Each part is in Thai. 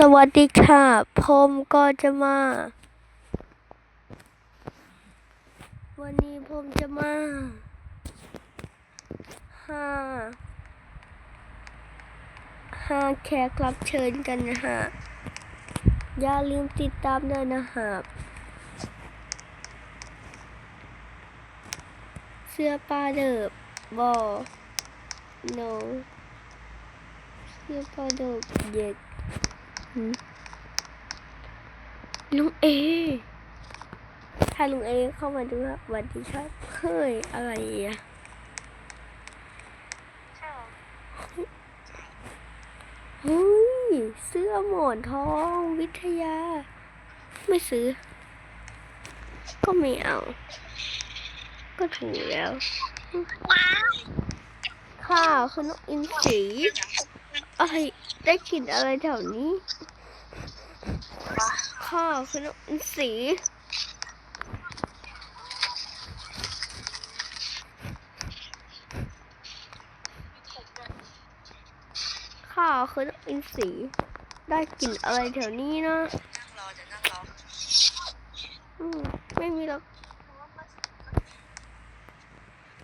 สวัสดีค่ะ ผมก็จะมา วันนี้ผมจะมาหาหาแขกรับเชิญกันนะฮะ อย่าลืมติดตามด้วยนะฮะเสื้อปลาเดิบบอ no เสื้อปลาเดิบเย็ด ลุงเอ ถ้าลุงเอเข้ามาดูครับสวัสดีครับเฮ้ยอะไรอะเฮ้ย เสื้อหมอนทองวิทยา ไม่ซื้อ ก็ไม่เอา ก็ถูกแล้วข้าวคือนกอินทรี อะไรได้กลิ่นอะไรแถวนี้ ข้าวคือนกอินทรีข้าวคือนกอินทรีได้กลิ่นอะไรแถวนี้นะอืมไม่มีหรอก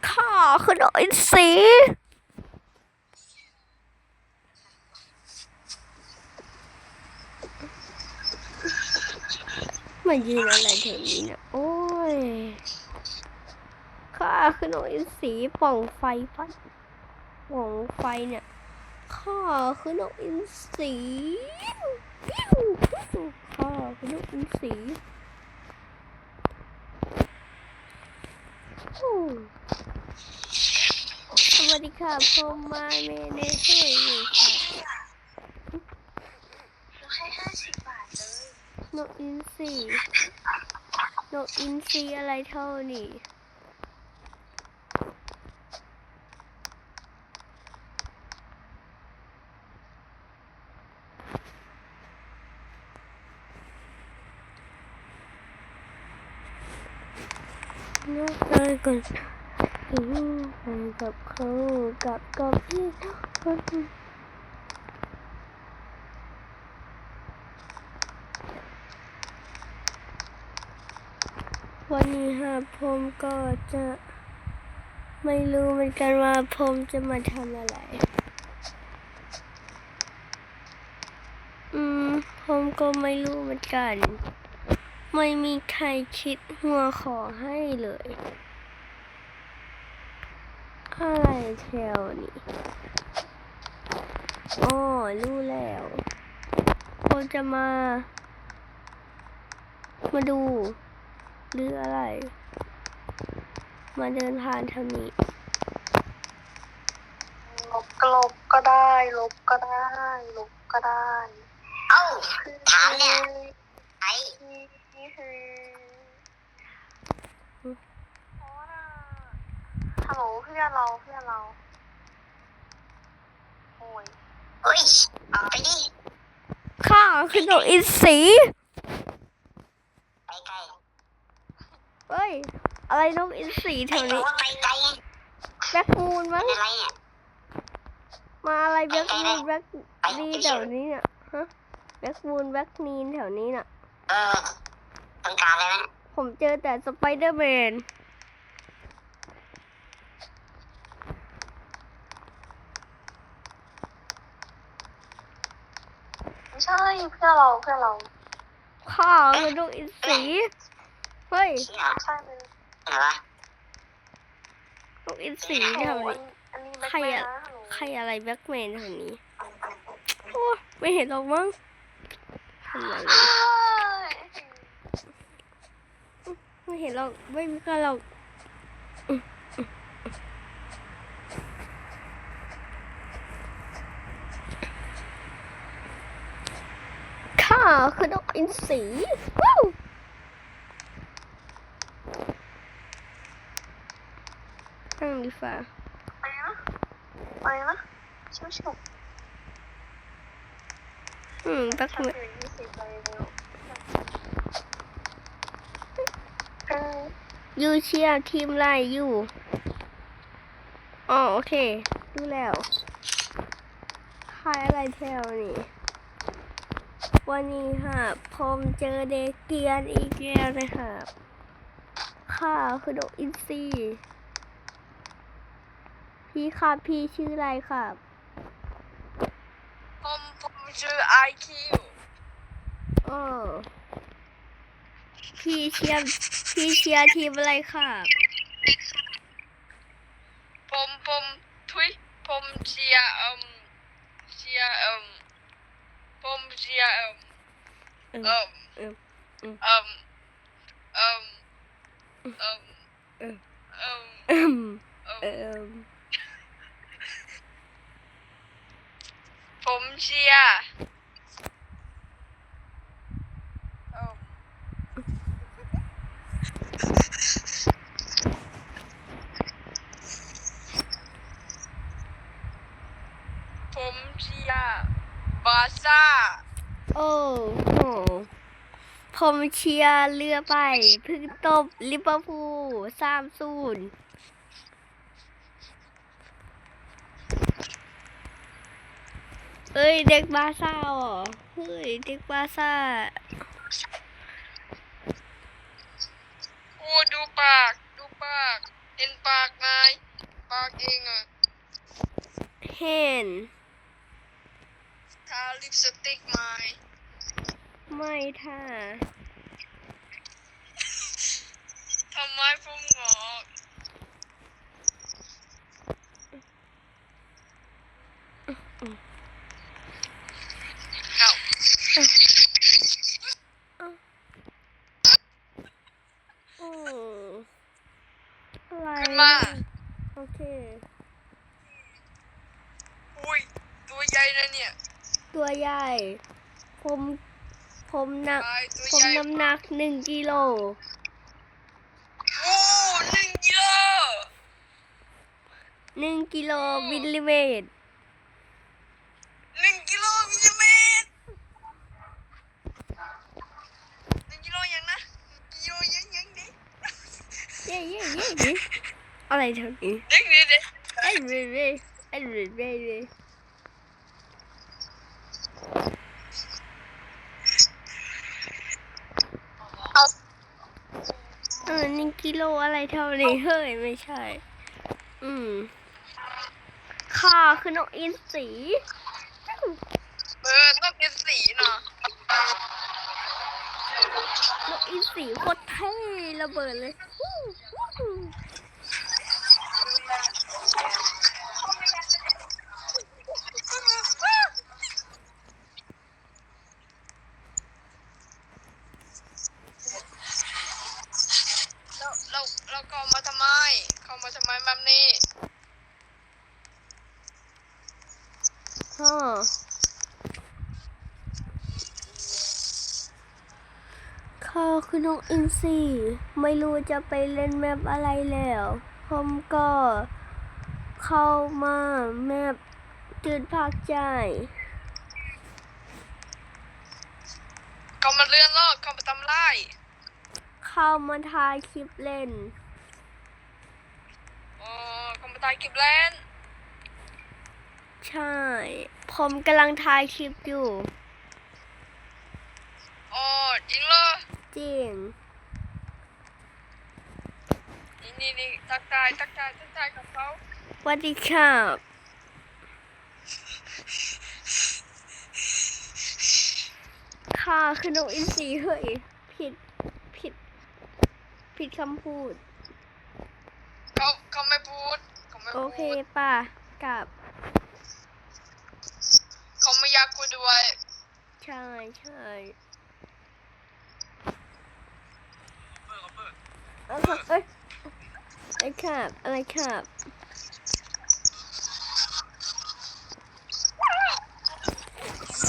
ข้าคือนกอินท มายืนอะไรแถวนี้เนี่ย โอ้ย ข้าคือนกอินทรีป่องไฟปัดป่องไฟเนี่ย ข้าคือนกอินทรีปิ้วปิ้วข้าคือนกอินทรีสวัสดีค่ะผมมาเมเนเซ่อยู่ค่ะ แค่ห้าสิบบาทเลย นกอินทรีนกอินทรีอะไรเท่านี้นกอะไรกันอืมไปกับเขากับกับพี่คน วันนี้ฮะผมก็จะไม่รู้เหมือนกันว่าผมจะมาทำอะไร อืม ผมก็ไม่รู้เหมือนกัน ไม่มีใครคิดหัวขอให้เลย อะไรแถวนี้อ๋อรู้แล้ว ผมจะมา มาดู หรืออะไร มาเดินผ่านทางนี้ลบก็ลบก็ได้ ลบก็ได้ ลบก็ได้ เอ้าถามเนี่ยไอ้ฮัลโหลเพื่อนเราเพื่อนเรา โอ้ยเฮ้ยออกไปดิข้าคือนกอินทรี ไปไกล เฮ้ย อะไรนกอินทรีแถไอ้วบอนี้กว่าไปไกลไงแบล็กมูนมั้งเป็นอะไรเนี่ยมาอะไรแบล็กมูนแบล็กนีแถวนี้เนี่ยฮะแบล็กมูนแบล็กนีนแถวนี้น่ะเออต้องการอะไรนะผมเจอแต่สไปเดอร์แมนไม่ใช่เพื่อนเราเพื่อนเราข้าคือนกอินทรี เฮ้ยเชี่ยใช่เป็นอะไรวะนกอินทรีแถวนี้อันนี้แบ็คใครแมนอะนะฮัลโหลใครอะไรแบล็กแมนแถวนี้โอ้ไม่เห็นหรอกมั้งทำอะไรเฮ้ยไม่เห็นหรอกไม่มีใครหรอกข้าคือนกอินทรีว้าวนั่งดีฟ้าไปนะไปนะชิวชิวอืมแบ็คฉันแมนถือยี่สิบไปเร็วเออยูเชียร์ทีมไล่อยู่อ๋อโอเคดูแล้วใครอะไรแถวนี่วันนี้ครับผมเจอเด็กเกรียนอีกแล้วนะครับข้าคือนกอินทรี พี่ครับพี่ชื่ออะไรครับผมผมชื่อไอคิวเออพี่เชียร์พี่เชียร์ทีมอะไรครับผมผมทุยผมเชียร์เ um เชียร์เ um ผมเชียร์เ um เออ um อืม um um um เออ um เอิ่ม um เอิ่ม ผมเชียร์ผมเชียร์บาร์ซ่า โอ้โห ผมเชียร์เรือไปพึ่งตบลิเวอร์พูลสามศูนย์ เอ้ยเด็กบาร์ซ่าเหรอเฮ้ยเด็กบาร์ซ่าโอ้ดูปาก ดูปาก เห็นปากไหมปากเองอะเห็นทาลิปสติกไหมไม่ท่าทำไมผมงอกเอ้าโอ้อะไรขึ้นมา โอเค อุ้ย ตัวใหญ่นะเนี่ย ตัวใหญ่ ผม ผมหนักตายตัวผมใหญ่น้ำหนักหนึ่งกิโล โอ้หนึ่งกิโลหนึ่งกิโลมิลลิเมตร หนึ่งกิโลมิลลิเมตรหนึ่งกิโลยังนะกิโลยังยังดิ เย้เย้เย้เย้อะไรเท่านี้เด็กเด็กเด็กไอ้เร่เร่ไอ้เร่เร่เร่เอาเออหนึ่งกิโลอะไรเท่านี้เฮ้ยไม่ใช่ อืมข้าคือนกอินทรี อินสีโคตรเท่ระเบิดเลยวู้วู้ เราเราเราเข้ามาทำไม เข้ามาทำไมแบบนี้ ฮ่าข้าคือนกอินทรี ไม่รู้จะไปเล่นแมปอะไรแล้ว ผมก็เข้ามาแมปจุดพักใจเข้ามาเลื่อนโลกเข้ามาทำลายเข้ามาถ่ายคลิปเล่นอ๋อเข้ามาตายกิบแลนด์ใช่ ผมกำลังถ่ายคลิปอยู่อ๋อจริงเหรอจริง นี่นี่นี่ทักทายทักทายทักทายกับเขาสวัสดีครับค่ะคือนกอินทรีเฮ้ยผิดผิด ผิดคำพูด เขาเขาไม่พูดเขาไม่โอพูดเคป่ะกับ เขาไม่อยากคุยด้วย ใช่ใช่เอาครับเอ้ย อะไรครับ อะไรครับ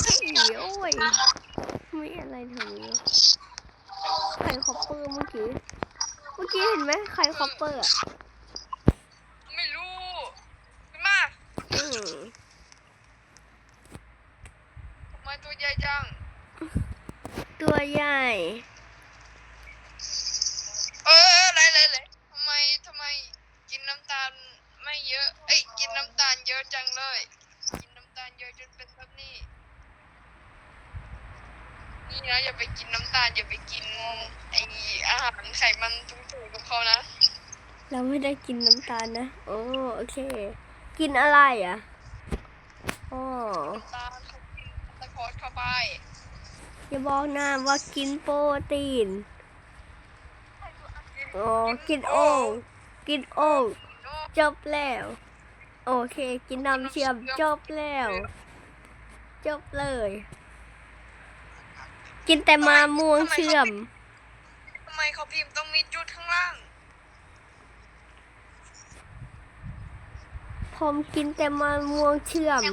เฮ้ยโอ้ยไม่อะไรแถวนี้วะไข่คอปเปอร์เมื่อกี้ เมื่อกี้เห็นไหมไข่คอปเปอร์อะไม่รู้ขึ้นมาอืมทำไมตัวใหญ่จัง ตัวใหญ่ เอออะไรอะไรอะไรทำไมทำไมกินน้ำตาลไม่เยอะ เอ้ยกินน้ำตาลเย อะจังเลย กินน้ำตาลเยอะจนเป็นแบบนี้นี่นะอย่าไปกินน้ำตาลอย่าไปกินไออาหารไขมันสูงๆกับเขานะ เราไม่ได้กินน้ำตาลนะ โอ้โอเค กินอะไรอะอ๋อน้ำตาลเขากินตะกอดเข้าไปอย่าบอกนะว่ากินโปรตีนอ๋อกินโอ่งกินโอ่งโอ้จบแล้ว โอเค กินน้ำเชื่อมจบแล้ว จบเลย กินแต่มาม่วงเชื่อมทำไมเขาพิมพ์ต้องมีจุดข้างล่าง ผมกินแต่มาม่วงเชื่อม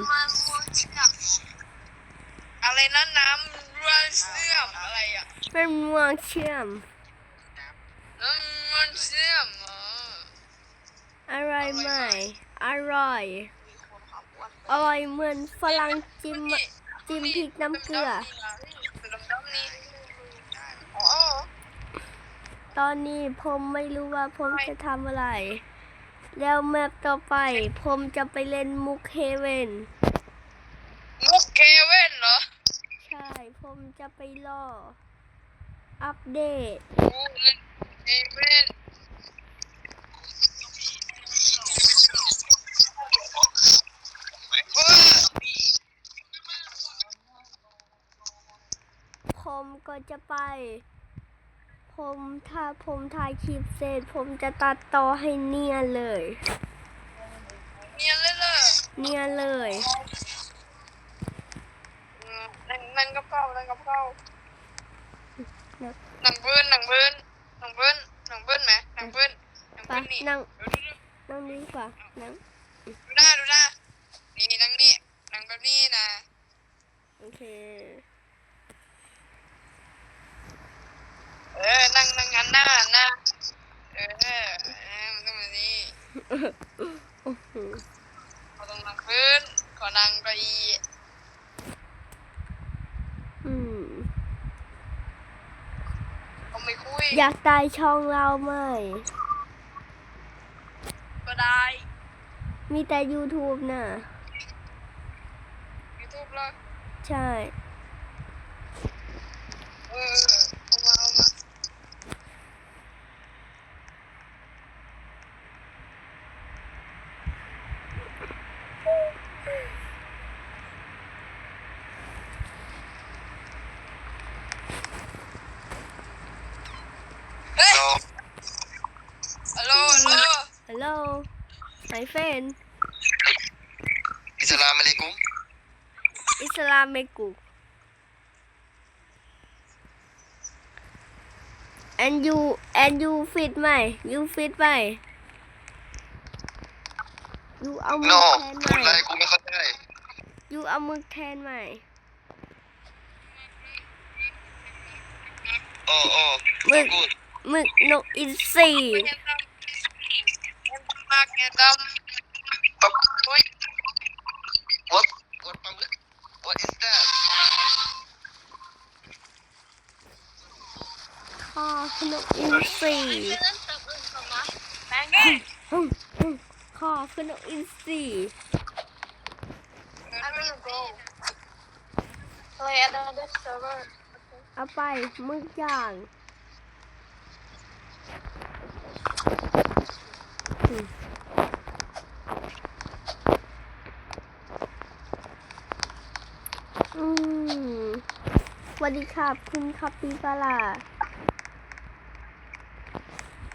อะไรนะน้ำรวนเสื่อมอะไรอะเป็นม่วงเชื่อม น้ำรวนเสื่อมอ๋ออร่อยไหม อร่อย อร่อยเหมือนฝรั่งจิ้มจิ้มพริกน้ำเกลือดำๆนี่อ๋อตอนนี้ผมไม่รู้ว่าผมจะทำอะไร แล้วแมปต่อไป ผมจะไปเล่นมุกเฮเวนมุกเคเว่นเหรอ ใช่ ผมจะไปรอ อัปเดตมุกเล่นเคเว่น ผมก็จะไป ผมถ้าผมถ่ายคลิปเสร็จ ผมจะตัดต่อให้เนียนเลย เนี่ยเลยเลยเนียนเลยนั่งนั่งกับเขานั่งกับเขานะหนังเบิ้นหนังเบิ้นหนังเบิ้นหนังเบิ้นไหมหนังเบิ้นหนังไปเบิ้นนี่นั่งดูดูดูนั่งนี่ดีกว่านั่งดูหน้าดูหน้านี่นั่งนี่นั่งแบบนี้นะ โอเค เออ นั่งนั่งหันหน้าหันหน้าเออเออมันต้องแบบนี้อื้อหือเขาต้องนั่งพื้นขอนั่งเก้าอี้อืมเขาไม่คุย อยากตายช่องเราไหม ก็ได้มีแต่ YouTube น่ะยูทูบเลยใช่ เออเอามาเอามาเฮ้ยฮัลโหลฮัลโหล Hello my friend Assalamualaikum. Assalamualaikum and you and you fit ไหม you fit ไหม you เอามือ No, แทนพูดไหอะไรมกูไม่เข้าใจ you เอามือแทนไหมโอ้โอ้มึกกูดมึกนกอินทรีเห็นดำเห็นมากเห็นดำปับโอ้ย what what ปลาหมึก what is that ข้อนกอินทรีแบงค์นี่ฮึ่มฮึ่มข้อคือนกอินทรี I will go play another server เอาไปมึกย่างอืมอืมส วัสดีครับ คุณคับปีปลา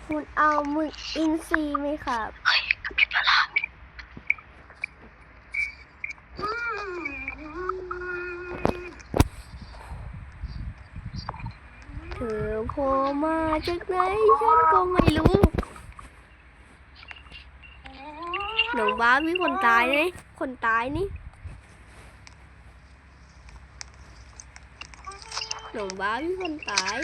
คุณเอาหมึกอินซีไหมครับเธอโผล่มาจากไหนฉันก็ไม่รู้หนังบ้ามีคนตายนี่คนตายนี่ หนังบ้ามีคนตาย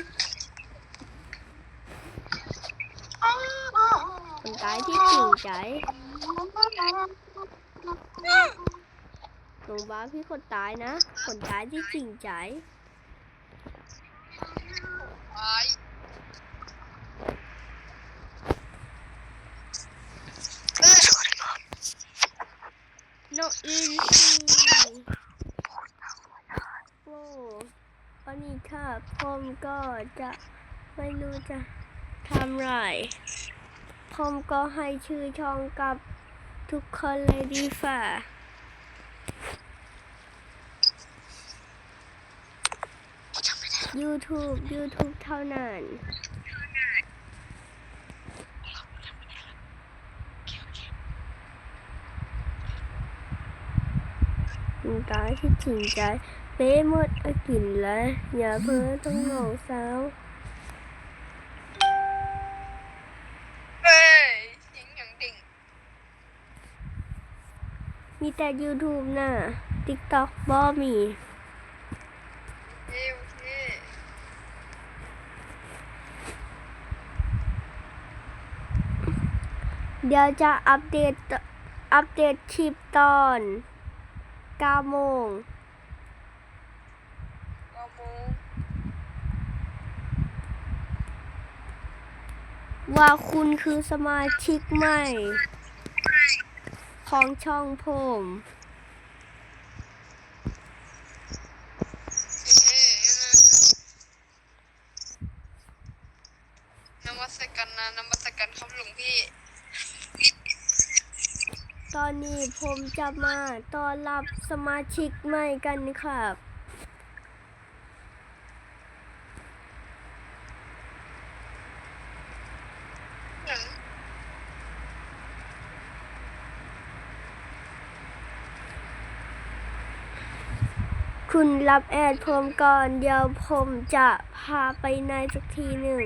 คนตายที่จริงใจหนังบ้าพี่คนตายนะ คนตายที่จริงใจไปนกอิน ปอนนี้ค่ะผมก็จะไม่รู้จะทำไรผมก็ให้ชื่อช่องกับทุกคนเลยดีฝ่า YouTube YouTube เท่านั้นตายที่จริงใจ เป๊ะหมดเอากินแล้วอย่าเพ้อต้องเหงาสาวเฮ้ยเสียงอย่างดิ่งมีแต่ YouTube น่ะ TikTok บ่มีโอเคโอเคเดี๋ยวจะอัปเดต อัปเดตคลิปตอน9โมง เก้าโมง ว่าคุณคือสมาชิกใหม่ ของช่องผมเอ๊ะนมัสการนะนมัสการครับหลวงพี่ ตอนนี้ผมจะมาต้อนรับสมาชิกใหม่กันครับ คุณรับแอดผมก่อนเดี๋ยวผมจะพาไปในสักทีหนึ่ง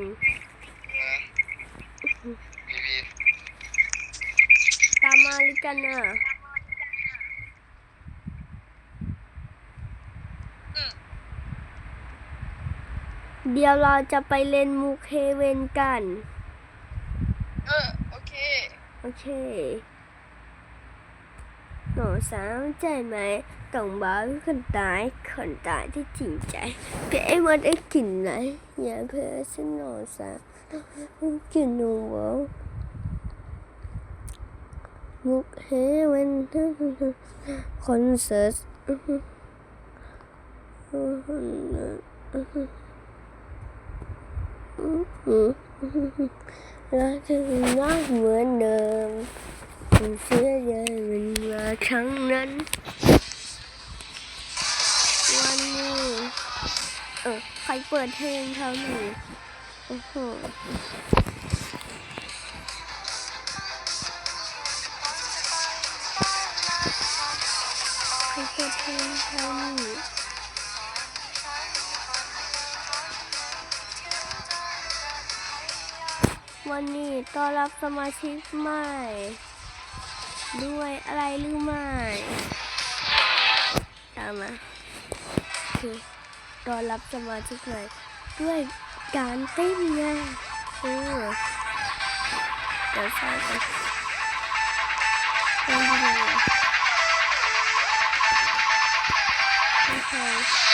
บีบีตามมาลิกันนะอืมเดี๋ยวเราจะไปเล่นมุกเฮเวนกัน เออ โอเค โอเค หนูสาวใจไหมต้องบอกคนตายคนตายที่จริงใจเพื่อไอ้มันได้กินไหนอย่าเพื่อฉันหนูสาวกินหนูบอกมุกเฮเวนคอนเสิร์ตรักจะรักเหมือนเดิม เสียใจมันมาครั้งนั้น วันนี้เออใครเปิดเพลงเท่านี้โอ้โหใครเปิดเพลงเท่านี้วันนี้ต้อนรับสมาชิกใหม่ ด้วยอะไรหรือไม่ตามมาโอรอรับสมาชิกใหม่ด้วยการเต้นไงเออเดี๋ยวใส่กันเต้นดีกว่าโอเค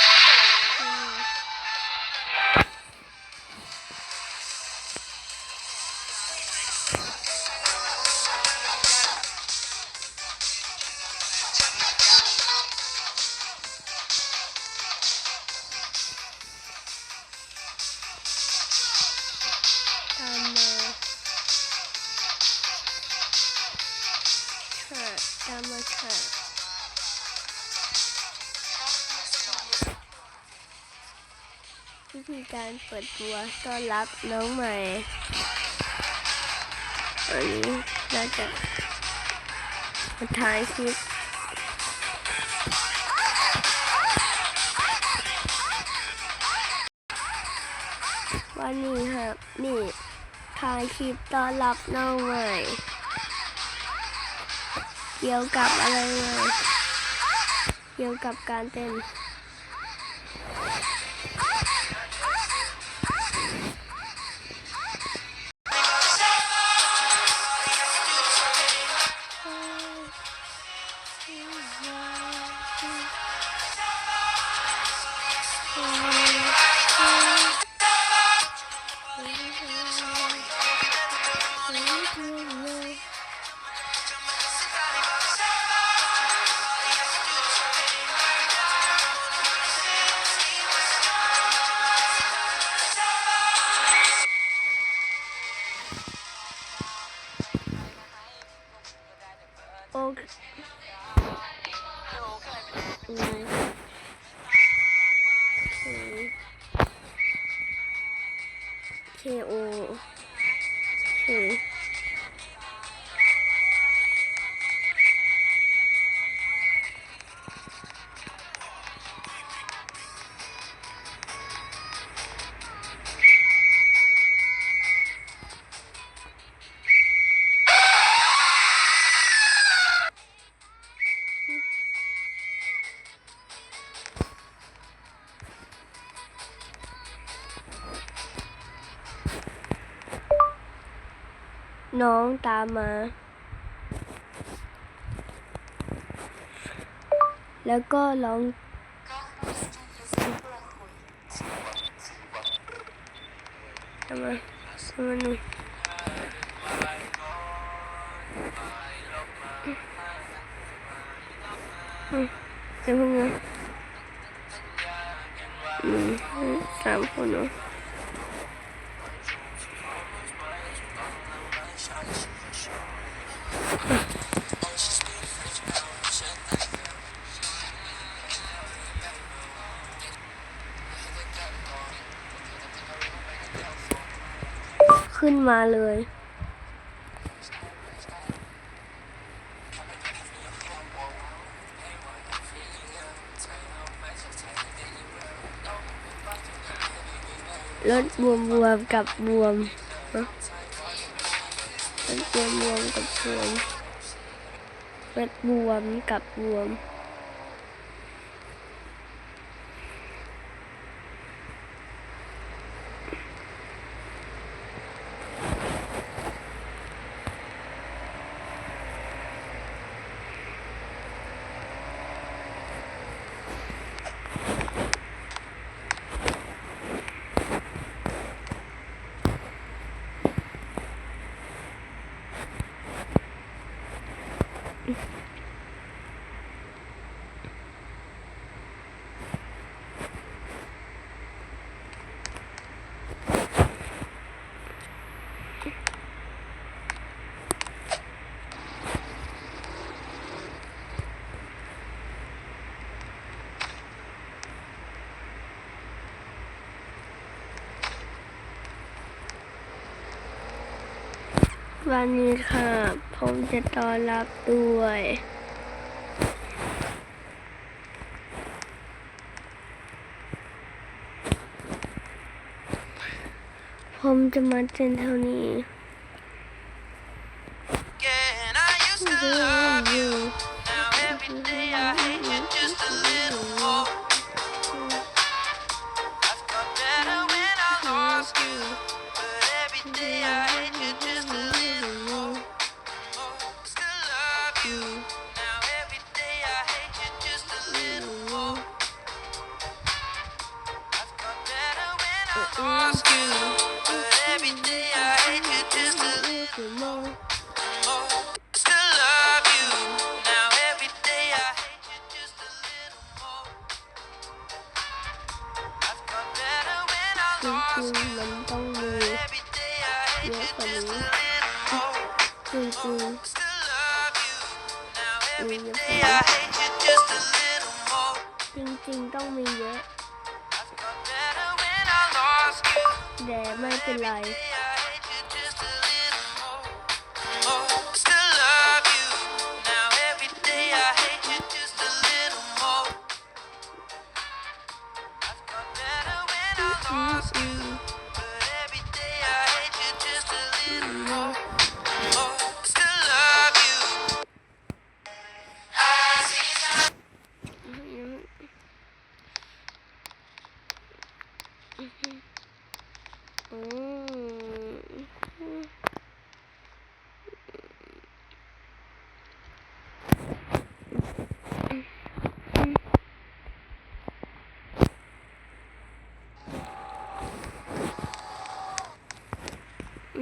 ธีการเปิดตัวต้อนรับน้องใหม่วันนี้เราจะมาถ่ายคลิปวันนี้ครับนี่ถ่ายคลิปต้อนรับน้องใหม่ เกี่ยวกับอะไรใหมเกี่ยวกับการเต้น smile. น้องตามมา แล้วก็ร้อง มาเลย รถบวมบกับบวมรถบวมบวมกับบวมรถบวมกับบวม วันนี้ค่ะ ผมจะต้อนรับด้วย ผมจะมาเจนเท่านี้ จริงต้องมีเยอะแต่ไม่เป็นไร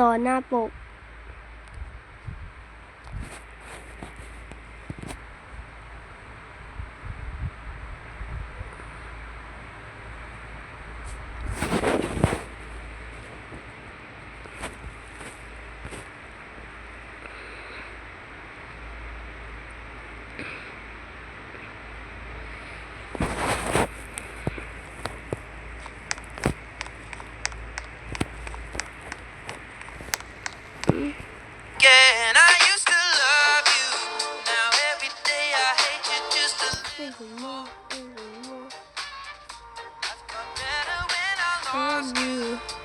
ตอนหน้าปก from you.